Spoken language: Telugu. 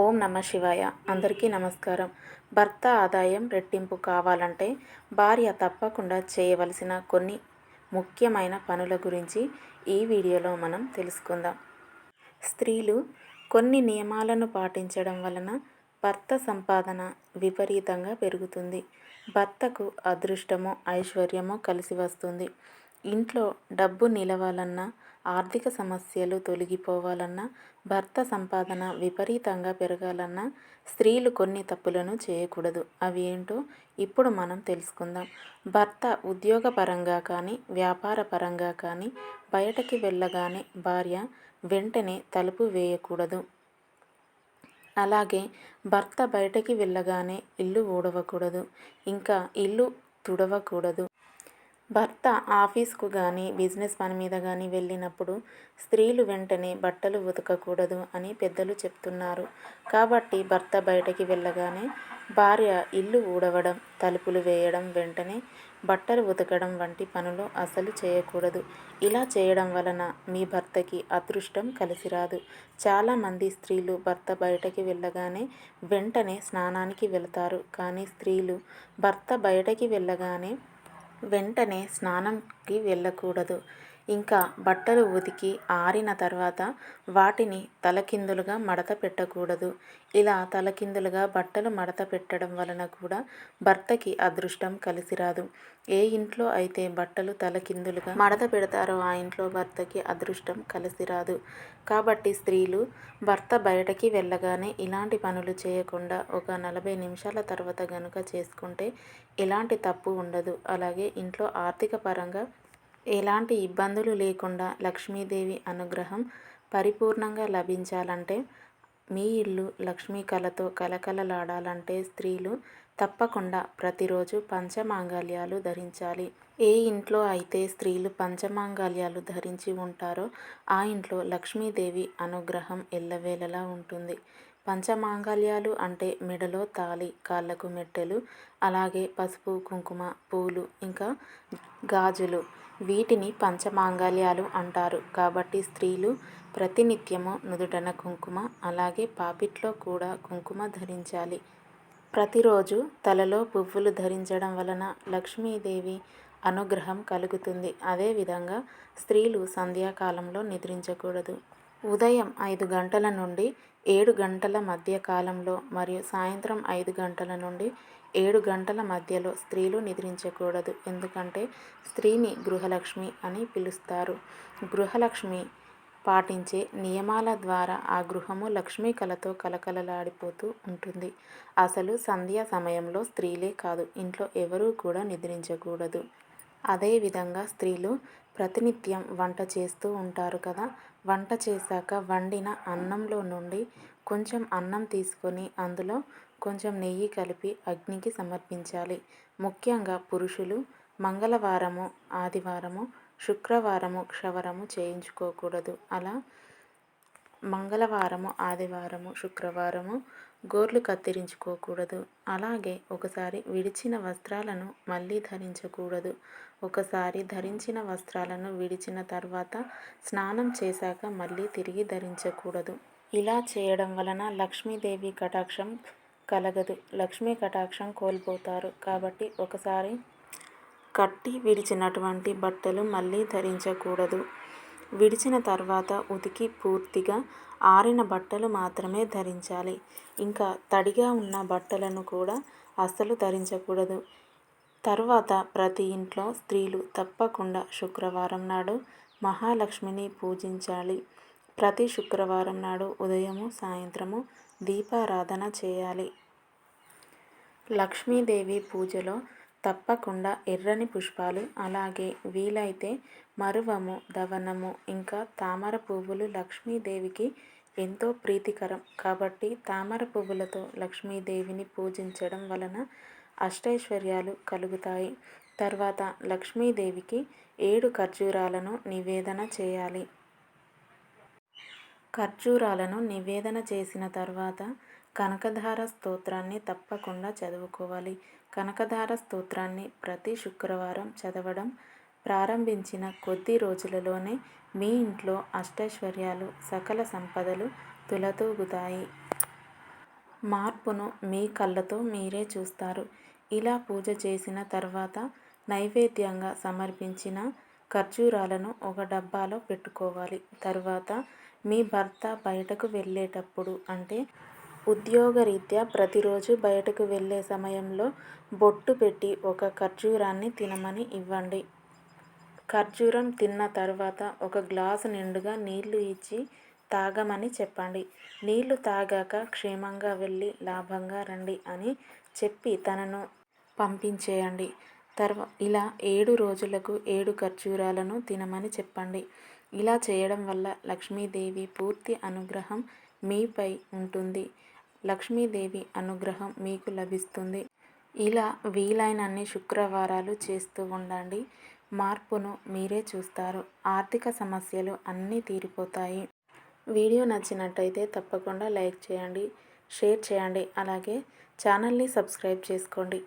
ఓం నమ శివాయ. అందరికీ నమస్కారం. భర్త ఆదాయం రెట్టింపు కావాలంటే భార్య తప్పకుండా చేయవలసిన కొన్ని ముఖ్యమైన పనుల గురించి ఈ వీడియోలో మనం తెలుసుకుందాం. స్త్రీలు కొన్ని నియమాలను పాటించడం వలన భర్త సంపాదన విపరీతంగా పెరుగుతుంది. భర్తకు అదృష్టము ఐశ్వర్యము కలిసి వస్తుంది. ఇంట్లో డబ్బు నిలవాలన్నా ఆర్థిక సమస్యలు తొలగిపోవాలన్నా భర్త సంపాదన విపరీతంగా పెరగాలన్నా స్త్రీలు కొన్ని తప్పులను చేయకూడదు. అవి ఏంటో ఇప్పుడు మనం తెలుసుకుందాం. భర్త ఉద్యోగపరంగా కానీ వ్యాపార పరంగా కానీ బయటకి వెళ్ళగానే భార్య వెంటనే తలుపు వేయకూడదు. అలాగే భర్త బయటకి వెళ్ళగానే ఇల్లు ఊడవకూడదు. ఇంకా ఇల్లు తుడవకూడదు. భర్త ఆఫీస్కు కానీ బిజినెస్ పని మీద కానీ వెళ్ళినప్పుడు స్త్రీలు వెంటనే బట్టలు ఉతకకూడదు అని పెద్దలు చెప్తున్నారు. కాబట్టి భర్త బయటకి వెళ్ళగానే భార్య ఇల్లు ఊడవడం తలుపులు వేయడం వెంటనే బట్టలు ఉతకడం వంటి పనులు అసలు చేయకూడదు. ఇలా చేయడం వలన మీ భర్తకి అదృష్టం కలిసి రాదు. చాలామంది స్త్రీలు భర్త బయటకి వెళ్ళగానే వెంటనే స్నానానికి వెళతారు. కానీ స్త్రీలు భర్త బయటకి వెళ్ళగానే వెంటనే స్నానంకి వెళ్ళకూడదు. ఇంకా బట్టలు ఉతికి ఆరిన తర్వాత వాటిని తలకిందులుగా మడత పెట్టకూడదు. ఇలా తలకిందులుగా బట్టలు మడత పెట్టడం వలన కూడా భర్తకి అదృష్టం కలిసి రాదు ఏ ఇంట్లో అయితే బట్టలు తలకిందులుగా మడత పెడతారో ఆ ఇంట్లో భర్తకి అదృష్టం కలిసి రాదు కాబట్టి స్త్రీలు భర్త బయటకి వెళ్ళగానే ఇలాంటి పనులు చేయకుండా ఒక నలభై నిమిషాల తర్వాత గనుక చేసుకుంటే ఎలాంటి తప్పు ఉండదు. అలాగే ఇంట్లో ఆర్థిక పరంగా ఎలాంటి ఇబ్బందులు లేకుండా లక్ష్మీదేవి అనుగ్రహం పరిపూర్ణంగా లభించాలంటే మీ ఇల్లు లక్ష్మీ కళతో కలకలలాడాలంటే స్త్రీలు తప్పకుండా ప్రతిరోజు పంచమాంగళ్యాలు ధరించాలి. ఏ ఇంట్లో అయితే స్త్రీలు పంచమాంగళ్యాలు ధరించి ఉంటారో ఆ ఇంట్లో లక్ష్మీదేవి అనుగ్రహం ఎల్లవేళలా ఉంటుంది. పంచమాంగళ్యాలు అంటే మెడలో తాళి కాళ్ళకు మెట్టెలు అలాగే పసుపు కుంకుమ పూలు ఇంకా గాజులు. వీటిని పంచమాంగళ్యాలు అంటారు. కాబట్టి స్త్రీలు ప్రతినిత్యము నుదుటన కుంకుమ అలాగే పాపిట్లో కూడా కుంకుమ ధరించాలి. ప్రతిరోజు తలలో పువ్వులు ధరించడం వలన లక్ష్మీదేవి అనుగ్రహం కలుగుతుంది. అదేవిధంగా స్త్రీలు సంధ్యాకాలంలో నిద్రించకూడదు. ఉదయం ఐదు గంటల నుండి ఏడు గంటల మధ్య కాలంలో మరియు సాయంత్రం ఐదు గంటల నుండి ఏడు గంటల మధ్యలో స్త్రీలు నిద్రించకూడదు. ఎందుకంటే స్త్రీని గృహలక్ష్మి అని పిలుస్తారు. గృహలక్ష్మి పాటించే నియమాల ద్వారా ఆ గృహము లక్ష్మీ కళతో కలకలలాడిపోతూ ఉంటుంది. అసలు సంధ్యా సమయంలో స్త్రీలే కాదు ఇంట్లో ఎవరూ కూడా నిద్రించకూడదు. అదేవిధంగా స్త్రీలు ప్రతినిత్యం వంట చేస్తూ ఉంటారు కదా వంట చేశాక వండిన అన్నంలో నుండి కొంచెం అన్నం తీసుకొని అందులో కొంచెం నెయ్యి కలిపి అగ్నికి సమర్పించాలి. ముఖ్యంగా పురుషులు మంగళవారము ఆదివారము శుక్రవారము క్షవరము చేయించుకోకూడదు. అలా మంగళవారము ఆదివారము శుక్రవారము గోర్లు కత్తిరించుకోకూడదు. అలాగే ఒకసారి విడిచిన వస్త్రాలను మళ్ళీ ధరించకూడదు. ఒకసారి ధరించిన వస్త్రాలను విడిచిన తర్వాత స్నానం చేశాక మళ్ళీ తిరిగి ధరించకూడదు. ఇలా చేయడం వలన లక్ష్మీదేవి కటాక్షం కలగదు. లక్ష్మీ కటాక్షం కోల్పోతారు. కాబట్టి ఒకసారి కట్టి విడిచినటువంటి బట్టలు మళ్ళీ ధరించకూడదు. విడిచిన తర్వాత ఉతికి పూర్తిగా ఆరిన బట్టలు మాత్రమే ధరించాలి. ఇంకా తడిగా ఉన్న బట్టలను కూడా అస్సలు ధరించకూడదు. తర్వాత ప్రతి ఇంట్లో స్త్రీలు తప్పకుండా శుక్రవారం నాడు మహాలక్ష్మిని పూజించాలి. ప్రతి శుక్రవారం నాడు ఉదయము సాయంత్రము దీపారాధన చేయాలి. లక్ష్మీదేవి పూజలో తప్పకుండా ఎర్రని పుష్పాలు అలాగే వీలైతే మరువము దవనము ఇంకా తామర పువ్వులు లక్ష్మీదేవికి ఎంతో ప్రీతికరం. కాబట్టి తామర పువ్వులతో లక్ష్మీదేవిని పూజించడం వలన అష్టైశ్వర్యాలు కలుగుతాయి. తర్వాత లక్ష్మీదేవికి ఏడు ఖర్జూరాలను నివేదన చేయాలి. ఖర్జూరాలను నివేదన చేసిన తర్వాత కనకధార స్తోత్రాన్ని తప్పకుండా చదువుకోవాలి. కనకధార స్తోత్రాన్ని ప్రతి శుక్రవారం చదవడం ప్రారంభించిన కొద్ది రోజులలోనే మీ ఇంట్లో అష్టైశ్వర్యాలు సకల సంపదలు తులతూగుతాయి. మార్పును మీ కళ్ళతో మీరే చూస్తారు. ఇలా పూజ చేసిన తర్వాత నైవేద్యంగా సమర్పించిన ఖర్జూరాలను ఒక డబ్బాలో పెట్టుకోవాలి. తర్వాత మీ భర్త బయటకు వెళ్ళేటప్పుడు అంటే ఉద్యోగరీత్యా ప్రతిరోజు బయటకు వెళ్ళే సమయంలో బొట్టు పెట్టి ఒక ఖర్జూరాన్ని తినమని ఇవ్వండి. ఖర్జూరం తిన్న తర్వాత ఒక గ్లాసు నిండుగా నీళ్ళు ఇచ్చి తాగమని చెప్పండి. నీళ్ళు తాగాక క్షేమంగా వెళ్ళి లాభంగా రండి అని చెప్పి తనను పంపించేయండి. తర్వా ఇలా ఏడు రోజులకు ఏడు ఖర్జూరాలను తినమని చెప్పండి. ఇలా చేయడం వల్ల లక్ష్మీదేవి పూర్తి అనుగ్రహం మీపై ఉంటుంది. లక్ష్మీదేవి అనుగ్రహం మీకు లభిస్తుంది. ఇలా వీలైనన్ని శుక్రవారాలు చేస్తూ ఉండండి. మార్పును మీరే చూస్తారు. ఆర్థిక సమస్యలు అన్నీ తీరిపోతాయి. వీడియో నచ్చినట్టయితే తప్పకుండా లైక్ చేయండి షేర్ చేయండి అలాగే ఛానల్ని సబ్స్క్రైబ్ చేసుకోండి.